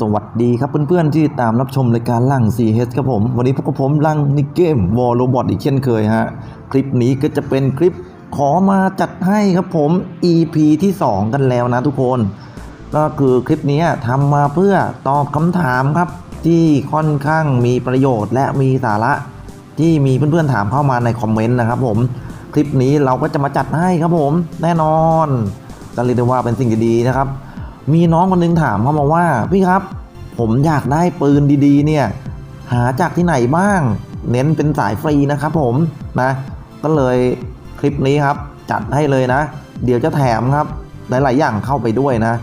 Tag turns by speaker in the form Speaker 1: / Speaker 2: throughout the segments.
Speaker 1: สวัสดีครับเพื่อนๆที่ตามรับชมรายการลัง 4H ครับผม วันนี้พบกับผมลังนิเกมวอลโรบอทอีกเช่นเคยฮะ คลิปนี้ก็จะเป็นคลิปขอมาจัดให้ครับผม EP ที่ 2 กันแล้วนะทุกคน ก็คือคลิปนี้ทำมาเพื่อตอบคำถามครับ ที่ค่อนข้างมีประโยชน์และมีสาระ ที่มีเพื่อนๆถามเข้ามาในคอมเมนต์นะครับผมคลิปนี้เราก็จะมาจัดให้ครับผม แน่นอนก็เรียกได้ว่าเป็นสิ่งดีๆนะครับ มีน้องคนหนึงถามเข้ามาว่าพี่ครับ ผมอยากได้ปืนดีๆ เนี่ย หาจากที่ไหนบ้าง เน้นเป็นสายฟรีนะครับผมนะ ก็เลยคลิปนี้ครับ จัดให้เลยนะ เดี๋ยวจะแถมครับ หลายๆอย่างเข้าไปด้วยนะ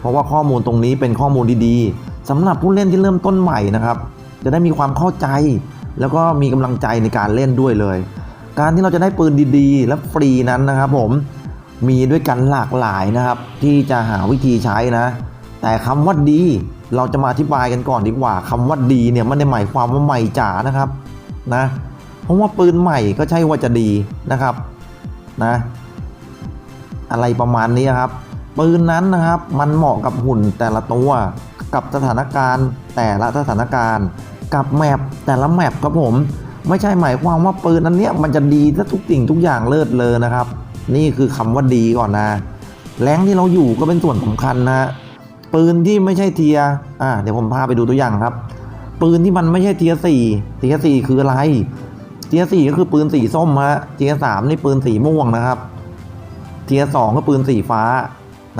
Speaker 1: เพราะว่าข้อมูลตรงนี้เป็นข้อมูลดีๆสำหรับผู้เล่นที่เริ่มต้นใหม่นะครับ จะได้มีความเข้าใจ แล้วก็มีกำลังใจในการเล่นด้วยเลย การที่เราจะได้ปืนดีๆ และฟรีนั้นนะครับผม มีด้วยกันหลากหลายนะครับ ที่จะหาวิธีใช้นะ แต่คำว่าดี เราจะมาอธิบายกันก่อนดีกว่าคำว่าดีเนี่ยไม่ได้หมายความว่าใหม่จ๋านะครับนะเพราะว่าปืนใหม่ก็ใช่ว่าจะดีนะครับนะอะไรประมาณนี้ครับ ปืนนั้นนะครับมันเหมาะกับหุ่นแต่ละตัวกับสถานการณ์แต่ละสถานการณ์ กับแมปแต่ละแมปครับผม ไม่ใช่หมายความว่าปืนอันเนี้ยมันจะดีซะทุกสิ่งทุกอย่างเลิศเลยนะครับ นี่คือคำว่าดีก่อนนะ แรงที่เราอยู่ก็เป็นส่วนสำคัญนะฮะปืนที่ไม่ใช่เทียอ่าเดี๋ยวผมพาไปดูตัวอย่างครับ ปืนที่มันไม่ใช่เทียสี่เทียสี่คืออะไร เทียสี่ก็คือปืนสีส้มฮะเทียสามนี่ปืนสีม่วงนะครับ เทียสองก็ปืนสีฟ้า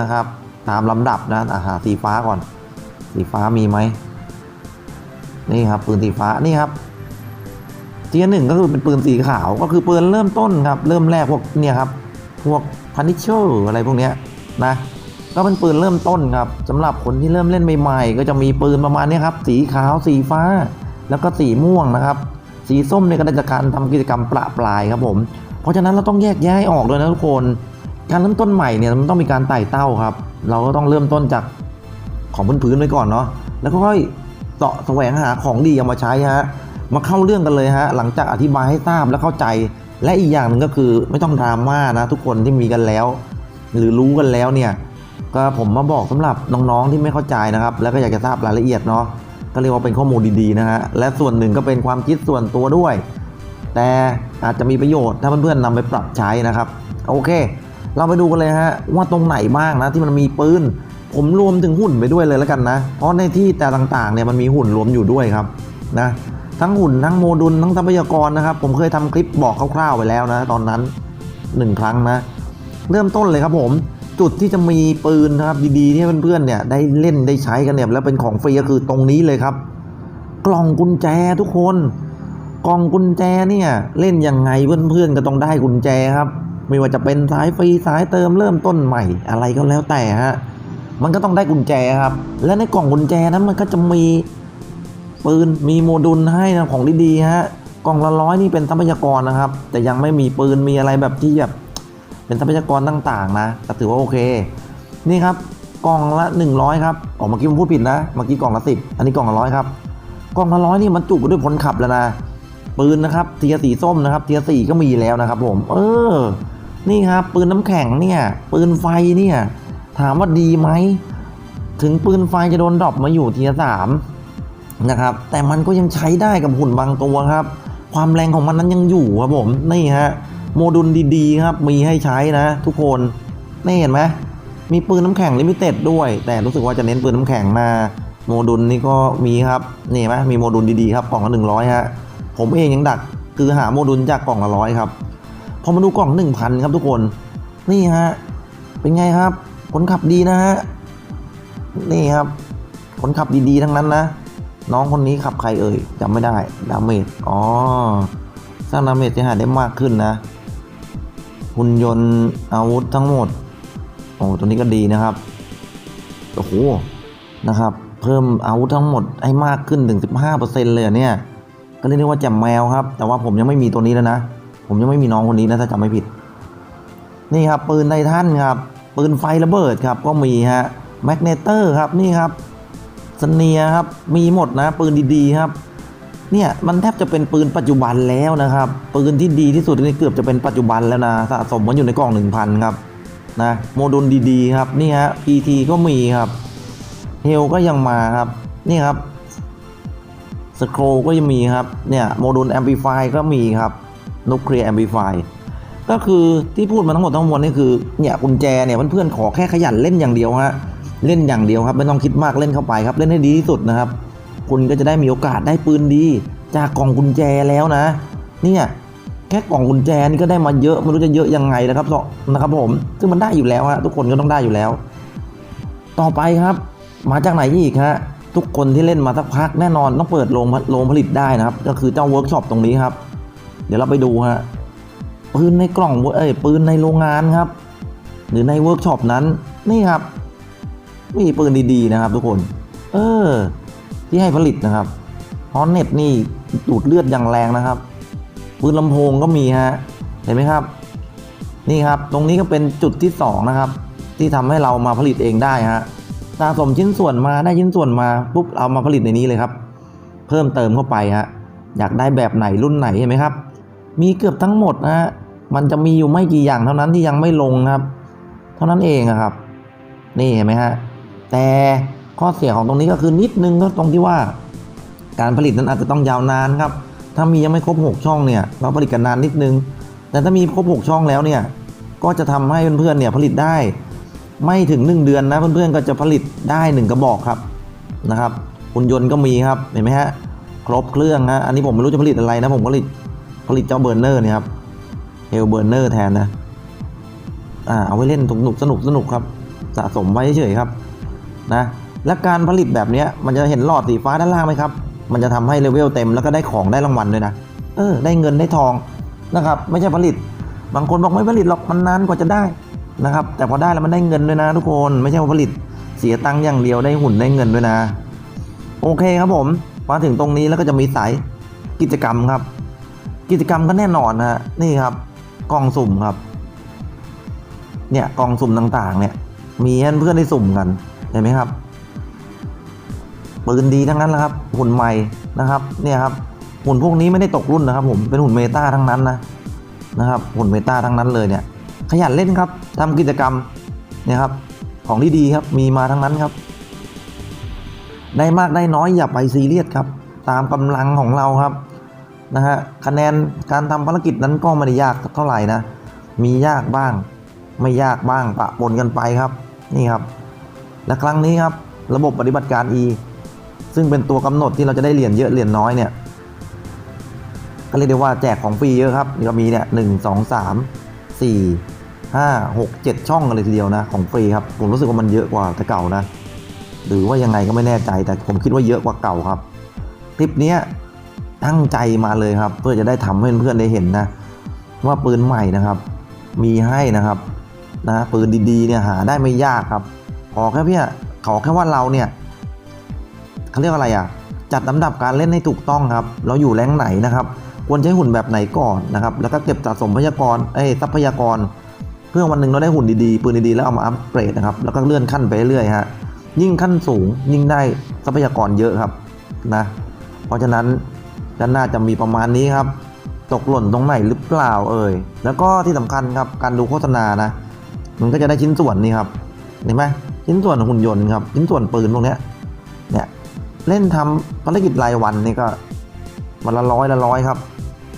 Speaker 1: นะครับ ตามลำดับนะอาหาสีฟ้าก่อน สีฟ้ามีไหมนี่ครับ ปืนสีฟ้านี่ครับ เทียหนึ่งก็คือเป็นปืนสีขาวก็คือปืนเริ่มต้นครับ เริ่มแรกพวกเนี่ยครับ พวกพันิชเชอร์อะไรพวกเนี้ยนะก็เป็นปืนเริ่มต้นครับสำหรับคนที่เริ่มเล่นใหม่ๆ ก็จะมีปืนประมาณนี้ครับ สีขาวสีฟ้า แล้วก็สีม่วงนะครับ สีส้มเนี่ยก็ได้จากการทำกิจกรรมประปรายครับผม เพราะฉะนั้นเราต้องแยกแยะออกเลยนะทุกคน การเริ่มต้นใหม่เนี่ยมันต้องมีการไต่เต้าครับ เราก็ต้องเริ่มต้นจากของพื้นๆไว้ก่อนเนาะแล้วก็ค่อยเสาะแสวงหาของดีเอามาใช้ฮะมาเข้าเรื่องกันเลยฮะหลังจากอธิบายให้ทราบและเข้าใจ และอีกอย่างหนึ่งก็คือไม่ต้องดราม่านะทุกคนที่มีกันแล้ว หรือรู้กันแล้วเนี่ยก็ผมมาบอกสำหรับน้องๆที่ไม่เข้าใจนะครับ แล้วก็อยากจะทราบรายละเอียดเนาะก็เรียกว่าเป็นข้อมูลดีๆนะฮะและส่วนหนึ่งก็เป็นความคิดส่วนตัวด้วย แต่อาจจะมีประโยชน์ถ้าเพื่อนๆนำไปปรับใช้นะครับโอเค เราไปดูกันเลยฮะว่าตรงไหนบ้างนะที่มันมีปืนผมรวมถึงหุ่นไปด้วยเลยแล้วกันนะ เพราะในที่แต่ต่างๆเนี่ยมันมีหุ่นรวมอยู่ด้วยครับนะ ทั้งหุ่นทั้งโมดูลทั้งทรัพยากรนะครับ ผมเคยทำคลิปบอกคร่าวๆไปแล้วนะ ตอนนั้นหนึ่งครั้งนะ เริ่มต้นเลยครับผมจุดที่จะมีปืนนะครับดีๆที่เพื่อนๆเนี่ยได้เล่นได้ใช้กันเนี่ยแล้วเป็นของฟรีก็คือตรงนี้เลยครับ กล่องกุญแจทุกคน กล่องกุญแจเนี่ยเล่นยังไงเพื่อนๆก็ต้องได้กุญแจครับ ไม่ว่าจะเป็นสายฟรีสายเติมเริ่มต้นใหม่อะไรก็แล้วแต่ฮะมันก็ต้องได้กุญแจครับ และในกล่องกุญแจนั้นมันก็จะมี ปืนมีโมดูลให้นะของดีๆฮะกล่องละร้อยนี่เป็นทรัพยากรนะครับ แต่ยังไม่มีปืนมีอะไรแบบที่แบบเป็นทรัพยากรต่างๆนะก็ถือว่าโอเค นี่ครับกล่องละ 100 ครับออกเมื่อกี้ผมพูดผิดนะเมื่อกี้กล่องละสิบอันนี้กล่องละร้อยครับกล่องละร้อยนี่มันจุไปด้วยผลขับแล้วนะปืนนะครับเทียสีส้มนะครับเทียสีก็มีแล้วนะครับ ผม เออ นี่ครับปืนน้ำแข็งเนี่ย ปืนไฟเนี่ย ถามว่าดีไหมถึงปืนไฟจะโดนดรอปมาอยู่เทียสาม นะครับ แต่มันก็ยังใช้ได้กับหุ่นบางตัวครับ ความแรงของมันนั้นยังอยู่ครับผม นี่ฮะ โมดูลดีๆครับ มีให้ใช้นะ ทุกคน นี่เห็นไหม มีปืนน้ำแข็งลิมิเต็ดด้วย แต่รู้สึกว่าจะเน้นปืนน้ำแข็งมา โมดูลนี่ก็มีครับ นี่ไหมมีโมดูลดีๆครับ กล่องละหนึ่งร้อยฮะ ผมเองยังดัก คือหาโมดูลจากกล่องละร้อยครับ พอมาดูกล่องหนึ่งพันครับทุกคน นี่ฮะ เป็นไงครับผลขับดีนะฮะ นี่ครับผลขับดีๆทั้งนั้นนะ น้องคนนี้ขับใครเอ่ยจำไม่ได้ดาเมจอ๋อสร้างดาเมจจะหาได้มากขึ้นนะหุ่นยนต์อาวุธทั้งหมดโอ้ตัวนี้ก็ดีนะครับโอ้โหนะครับ เพิ่มอาวุธทั้งหมดให้มากขึ้นถึง 15%เลยเนี่ยก็เรียกได้ว่าแจ่มแมวครับ แต่ว่าผมยังไม่มีตัวนี้แล้วนะ ผมยังไม่มีน้องคนนี้นะถ้าจำไม่ผิด นี่ครับปืนไททันครับปืนไฟระเบิดครับก็มีฮะแมกเนเตอร์ครับนี่ครับ สเนียครับ มีหมดนะปืนดีๆครับ เนี่ยมันแทบจะเป็นปืนปัจจุบันแล้วนะครับ ปืนที่ดีที่สุดนี่เกือบจะเป็นปัจจุบันแล้วนะสะสมมันอยู่ในกล่อง 1,000 ครับนะโมดูลดีๆครับนี่ฮะ PT ก็มีครับเฮลก็ยังมาครับนี่ครับสโครก็ยังมีครับเนี่ยโมดูลแอมพลิฟายก็มีครับนุเคลียร์แอมพลิฟายก็คือที่พูดมาทั้งหมดทั้งมวลนี่คือเนี่ยกุญแจเนี่ยเพื่อนๆขอแค่ขยันเล่นอย่างเดียวฮะ เล่นอย่างเดียวครับ ไม่ต้องคิดมากเล่นเข้าไปครับ เล่นให้ดีที่สุดนะครับ คุณก็จะได้มีโอกาสได้ปืนดี จากกล่องกุญแจแล้วนะ เนี่ยแค่กล่องกุญแจนี่ก็ได้มาเยอะไม่รู้จะเยอะยังไงนะครับนะครับผมซึ่งมันได้อยู่แล้วฮะทุกคนก็ต้องได้อยู่แล้ว ต่อไปครับ มาจากไหนอีกฮะทุกคนที่เล่นมาสักพักแน่นอนต้องเปิดโรงโรงผลิตได้นะครับ ก็คือเจ้าเวิร์กช็อปตรงนี้ครับ เดี๋ยวเราไปดูฮะปืนในกล่องเอ้ยปืนในโรงงานครับ หรือในเวิร์กช็อปนั้นนี่ครับ มีปืนดีๆนะครับทุกคน เออ ที่ให้ผลิตนะครับฮอนเน็ตนี่ดูดเลือดอย่างแรงนะครับ ปืนลำโพงก็มีฮะ เห็นไหมครับ นี่ครับ ตรงนี้ก็เป็นจุดที่สองนะครับ ที่ทำให้เรามาผลิตเองได้ฮะสะสมชิ้นส่วนมาได้ชิ้นส่วนมาปุ๊บเอามาผลิตในนี้เลยครับ เพิ่มเติมเข้าไปฮะอยากได้แบบไหนรุ่นไหนเห็นไหมครับ มีเกือบทั้งหมดนะฮะมันจะมีอยู่ไม่กี่อย่างเท่านั้นที่ยังไม่ลงครับ เท่านั้นเองอะครับ นี่เห็นไหมฮะ แต่ข้อเสียของตรงนี้ก็คือนิดนึงก็ตรงที่ว่า การผลิตนั้นอาจจะต้องยาวนานครับ ถ้ามียังไม่ครบ 6 ช่องเนี่ยเราผลิตกันนานนิดนึง แต่ถ้ามีครบ 6 ช่องแล้วเนี่ยก็จะทำให้เพื่อนๆเนี่ยผลิตได้ ไม่ถึง 1 เดือนนะเพื่อนๆก็จะผลิตได้ 1 กระบอกครับนะครับหุ่นยนต์ก็มีครับเห็นไหมฮะครบเครื่องนะอันนี้ผมไม่รู้จะผลิตอะไรนะผมผลิตผลิตเจ้าเบอร์เนอร์เนี่ยครับเฮลเบอร์เนอร์แทนนะอ่าเอาไว้เล่นสนุกสนุกสนุกครับ สะสมไว้เฉยครับ นะและการผลิตแบบนี้มันจะเห็นหลอดสีฟ้าด้านล่างไหมครับ มันจะทำให้เลเวลเต็มแล้วก็ได้ของได้รางวัลด้วยนะเออได้เงินได้ทองนะครับ ไม่ใช่ผลิต บางคนบอกไม่ผลิตหรอกมันนานกว่าจะได้นะครับ แต่พอได้แล้วมันได้เงินด้วยนะ ทุกคนไม่ใช่ว่าผลิตเสียตังค์อย่างเดียวได้หุ่นได้เงินด้วยนะ โอเคครับผมมาถึงตรงนี้แล้วก็จะมีสายกิจกรรมครับ กิจกรรมก็แน่นอนนะฮะนี่ครับกล่องสุ่มครับ เนี่ยกล่องสุ่มต่างๆ เนี่ย มีให้เพื่อนได้สุ่มกัน เห็นไหมครับปืนดีทั้งนั้นแหละครับ หุ่นใหม่นะครับ เนี่ยครับ หุ่นพวกนี้ไม่ได้ตกรุ่นนะครับ ผม เป็นหุ่นเมตาทั้งนั้นนะ นะครับ หุ่นเมตาทั้งนั้นเลยเนี่ย ขยันเล่นครับทำกิจกรรม เนี่ยครับ ของที่ดีครับ มีมาทั้งนั้นครับ ได้มากได้น้อยอย่าไปซีเรียสครับ ตามกำลังของเราครับ นะฮะ คะแนนการทำภารกิจนั้นก็ไม่ได้ยากเท่าไหร่นะ มียากบ้าง ไม่ยากบ้าง ปะปนกันไปครับ นี่ครับ และครั้งนี้ครับระบบปฏิบัติการ E ซึ่งเป็นตัวกำหนดที่เราจะได้เหรียญเยอะเหรียญน้อยเนี่ยก็เรียกได้ว่าแจกของฟรีเยอะครับนี่ก็มีเนี่ยหนึ่งสองสามสี่ห้าหกเจ็ดช่องกันเลยทีเดียวนะของฟรีครับผมรู้สึกว่ามันเยอะกว่าแต่เก่านะหรือว่ายังไงก็ไม่แน่ใจแต่ผมคิดว่าเยอะกว่าเก่าครับคลิปนี้ตั้งใจมาเลยครับ เพื่อจะได้ทำให้เพื่อนๆได้เห็นนะ ว่าปืนใหม่นะครับ มีให้นะครับนะปืนดีๆเนี่ยหาได้ไม่ยากครับ ขอแค่เพี่ยขอแค่ว่าเราเนี่ยเขาเรียกอะไรอะ จัดลำดับการเล่นให้ถูกต้องครับ เราอยู่แรงไหนนะครับ ควรใช้หุ่นแบบไหนก่อนนะครับ แล้วก็เก็บสะสมพยากรเอ้ทรัพยากร เพื่อวันหนึ่งเราได้หุ่นดีๆปืนดีๆแล้วเอามาอัปเกรดนะครับ แล้วก็เลื่อนขั้นไปเรื่อยๆฮะ ยิ่งขั้นสูงยิ่งได้ทรัพยากรเยอะครับนะ เพราะฉะนั้นก็น่าจะมีประมาณนี้ครับ ตกหล่นตรงไหนหรือเปล่าเอ่ย แล้วก็ที่สำคัญครับการดูโฆษณานะ มันก็จะได้ชิ้นส่วนนี่ครับ เห็นไหม ชิ้นส่วนหุ่นยนต์ครับชิ้นส่วนปืนพวกนี้เนี่ยเล่นทำภารกิจรายวันนี่ก็วันละร้อยละร้อยครับ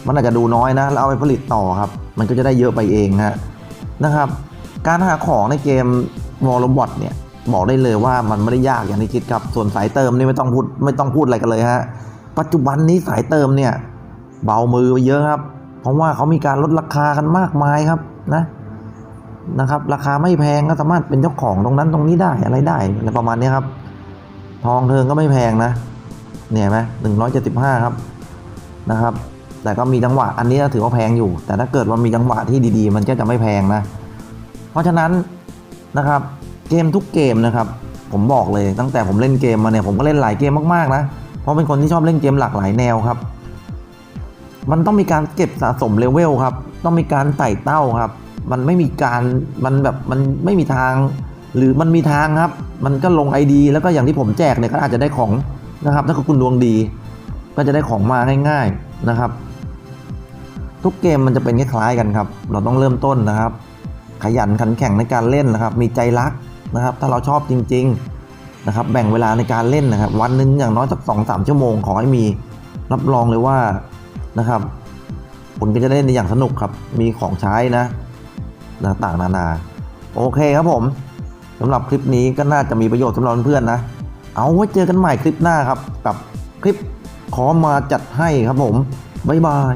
Speaker 1: มันอาจจะดูน้อยนะแล้วเอาไปผลิตต่อครับ มันก็จะได้เยอะไปเองฮะนะครับ การหาของในเกมวอลบอทเนี่ยบอกได้เลยว่ามันไม่ได้ยากอย่างที่คิดครับ ส่วนสายเติมนี่ไม่ต้องพูดไม่ต้องพูดอะไรกันเลยฮะ ปัจจุบันนี้สายเติมเนี่ย เบามือไปเยอะครับ เพราะว่าเขามีการลดราคากันมากมายครับนะ นะครับ ราคาไม่แพงก็สามารถเป็นเจ้าของตรงนั้นตรงนี้ได้อะไรได้ประมาณนี้ครับ ทองเทิงก็ไม่แพงนะ เนี่ยไหมหนึ่งร้อยเจ็ดสิบห้าครับนะครับ แต่ก็มีจังหวะอันนี้ถือว่าแพงอยู่ แต่ถ้าเกิดว่ามีจังหวะที่ดีๆ มันก็จะไม่แพงนะ เพราะฉะนั้นนะครับเกมทุกเกมนะครับ ผมบอกเลยตั้งแต่ผมเล่นเกมมาเนี่ยผมก็เล่นหลายเกมมากๆนะเพราะเป็นคนที่ชอบเล่นเกมหลากหลายแนวครับ มันต้องมีการเก็บสะสมเลเวลครับ ต้องมีการไต่เต้าครับ มันไม่มีการมันแบบมันไม่มีทาง หรือมันมีทางครับ มันก็ลง ID แล้วก็อย่างที่ผมแจกเนี่ยก็อาจจะได้ของนะครับถ้าคุณดวงดี ก็จะได้ของมาง่ายๆนะครับ ทุกเกมมันจะเป็นคล้ายๆกันครับ เราต้องเริ่มต้นนะครับ ขยันขันแข็งในการเล่นนะครับ มีใจรักนะครับ ถ้าเราชอบจริง ๆนะครับ แบ่งเวลาในการเล่นนะครับ วันหนึ่งอย่างน้อยสักสองสามชั่วโมงขอให้มีรับรองเลยว่านะครับคุณก็จะเล่นในอย่างสนุกครับ มีของใช้นะ ต่างนานา โอเคครับผมสำหรับคลิปนี้ก็น่าจะมีประโยชน์สำหรับเพื่อนๆนะ เอาไว้เจอกันใหม่คลิปหน้าครับ กับคลิปขอมาจัดให้ครับผม บ๊ายบาย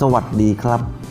Speaker 1: สวัสดีครับ